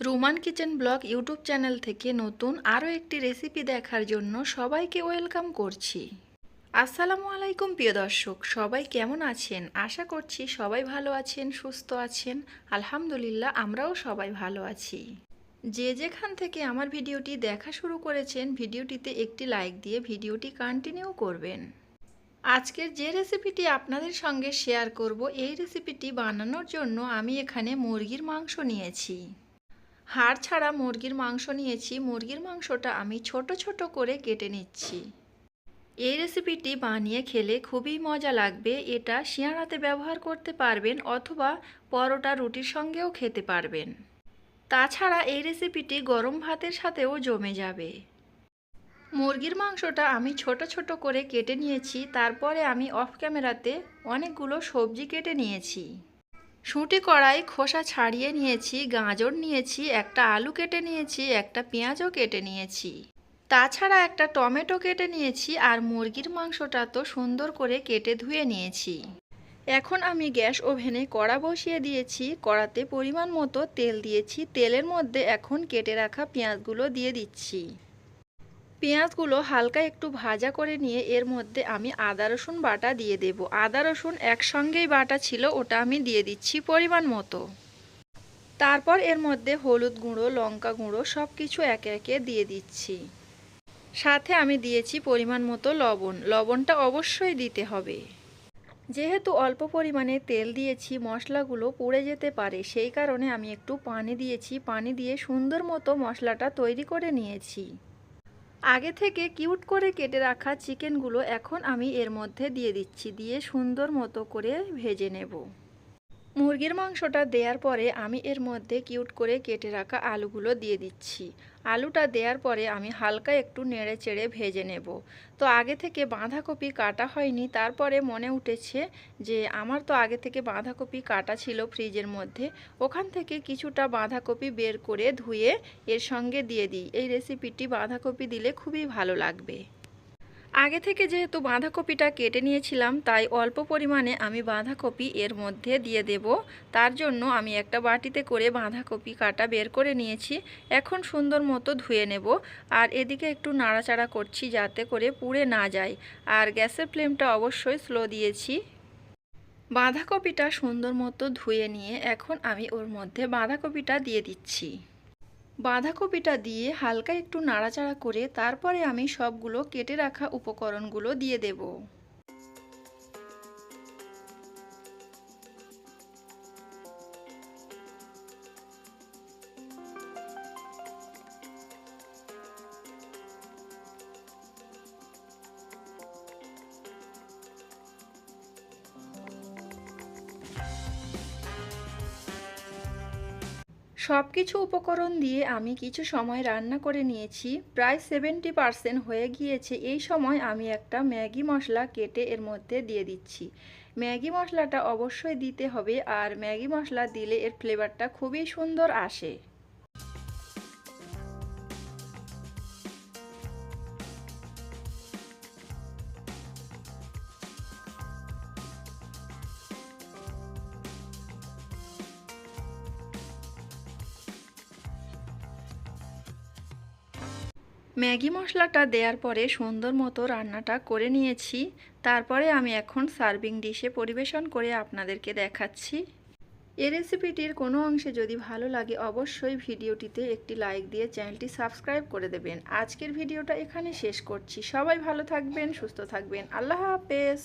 Ruman kitchen blog YouTube channel থেকে নতুন আরও একটি রেসিপি দেখার জন্য সবাইকে ওয়েলকাম করছি। আসসালামু আলাইকুম, প্রিয় দর্শক। সবাই কেমন আছেন? আশা করছি সবাই ভালো আছেন, সুস্থ আছেন। আলহামদুলিল্লাহ, আমরাও সবাই ভালো আছি। যে যেখান থেকে আমার ভিডিওটি দেখা শুরু করেছেন, ভিডিওটিতে একটি লাইক দিয়ে ভিডিওটি কন্টিনিউ করবেন। আজকের যে রেসিপিটি আপনাদের সঙ্গে শেয়ার করব, এই রেসিপিটি বানানোর জন্য আমি এখানে মুরগির মাংস নিয়েছি। হাড় ছাড়া মুরগির মাংস নিয়েছি, মুরগির মাংসটা আমি ছোট ছোট করে কেটে নিচ্ছি। এই রেসিপিটি বানিয়ে খেলে খুবই মজা লাগবে, এটা শিয়ারাতে ব্যবহার করতে পারবেন অথবা পরোটা রুটির সঙ্গেও খেতে পারবেন। তাছাড়া এই রেসিপিটি গরম ভাতের সাথেও জমে যাবে। মুরগির মাংসটা আমি ছোট ছোট করে কেটে নিয়েছি, তারপরে আমি অফ ক্যামেরাতে অনেকগুলো সবজি কেটে নিয়েছি। শুঁটি কড়াই, খোসা ছাড়িয়ে নিয়েছি, গাজর নিয়েছি, একটা আলু কেটে নিয়েছি, একটা পেঁয়াজও কেটে নিয়েছি। তাছাড়া একটা টমেটো কেটে নিয়েছি আর মুরগির মাংসটা তো সুন্দর করে কেটে ধুয়ে নিয়েছি। এখন আমি গ্যাস ওভেনে কড়া বসিয়ে দিয়েছি, কড়াতে পরিমাণ মতো তেল দিয়েছি, তেলের মধ্যে এখন কেটে রাখা পেঁয়াজগুলো দিয়ে দিচ্ছি। পেঁয়াজগুলো হালকা একটু ভাজা করে নিয়ে এর মধ্যে আমি আদা, রসুন বাটা দিয়ে দেব। আদা, রসুন একসঙ্গেই বাটা ছিল, ওটা আমি দিয়ে দিচ্ছি পরিমাণ মতো। তারপর এর মধ্যে হলুদ গুঁড়ো, লঙ্কা গুঁড়ো সব কিছু একে একে দিয়ে দিচ্ছি। সাথে আমি দিয়েছি পরিমাণ মতো লবণ। লবণটা অবশ্যই দিতে হবে। যেহেতু অল্প পরিমাণে তেল দিয়েছি, মশলাগুলো পুড়ে যেতে পারে, সেই কারণে আমি একটু পানি দিয়েছি। পানি দিয়ে সুন্দর মতো মশলাটা তৈরি করে নিয়েছি। আগে থেকে কিউট করে কেটে রাখা চিকেনগুলো এখন আমি এর মধ্যে দিয়ে দিচ্ছি, দিয়ে সুন্দর মতো করে ভেজে নেব। মুরগির মাংসটা দেওয়ার পরে আমি এর মধ্যে কিউট করে কেটে রাখা আলুগুলো দিয়ে দিচ্ছি। আলুটা দেওয়ার পরে আমি হালকা একটু নেড়ে চেড়ে ভেজে নেব। তো আগে থেকে বাঁধাকপি কাটা হয়নি, তারপরে মনে উঠেছে যে আমার তো আগে থেকে বাঁধাকপি কাটা ছিল ফ্রিজের মধ্যে, ওখান থেকে কিছুটা বাঁধাকপি বের করে ধুয়ে এর সঙ্গে দিয়ে দিই। এই রেসিপিটি বাঁধাকপি দিলে খুবই ভালো লাগবে। আগে থেকে যেহেতু বাঁধাকপিটা কেটে নিয়েছিলাম, তাই অল্প পরিমাণে আমি বাঁধাকপি এর মধ্যে দিয়ে দেব। তার জন্য আমি একটা বাটিতে করে বাঁধাকপি কাটা বের করে নিয়েছি। এখন সুন্দর মতো ধুয়ে নেব। আর এদিকে একটু নাড়াচাড়া করছি যাতে করে পুড়ে না যায়। আর গ্যাসের ফ্লেমটা অবশ্যই স্লো দিয়েছি। বাঁধাকপিটা সুন্দর মতো ধুয়ে নিয়ে এখন আমি ওর মধ্যে বাঁধাকপিটা দিয়ে দিচ্ছি। বাঁধাকপিটা দিয়ে হালকা একটু নাড়াচাড়া করে তারপরে আমি সবগুলো কেটে রাখা উপকরণগুলো দিয়ে দেব। সব কিছু উপকরণ দিয়ে আমি কিছু সময় রান্না করে নিয়েছি। প্রায় সেভেন্টি পারসেন্ট হয়ে গিয়েছে। এই সময় আমি একটা ম্যাগি মশলা কেটে এর মধ্যে দিয়ে দিচ্ছি। ম্যাগি মশলাটা অবশ্যই দিতে হবে আর ম্যাগি মশলা দিলে এর ফ্লেভারটা খুবই সুন্দর আসে। ম্যাগি মশলাটা দেওয়ার পরে সুন্দর মতো রান্নাটা করে নিয়েছি। তারপরে আমি এখন সার্ভিং ডিশে পরিবেশন করে আপনাদেরকে দেখাচ্ছি। এ রেসিপিটির কোনো অংশে যদি ভালো লাগে অবশ্যই ভিডিওটিতে একটি লাইক দিয়ে চ্যানেলটি সাবস্ক্রাইব করে দেবেন। আজকের ভিডিওটা এখানে শেষ করছি। সবাই ভালো থাকবেন, সুস্থ থাকবেন। আল্লাহ হাফেজ।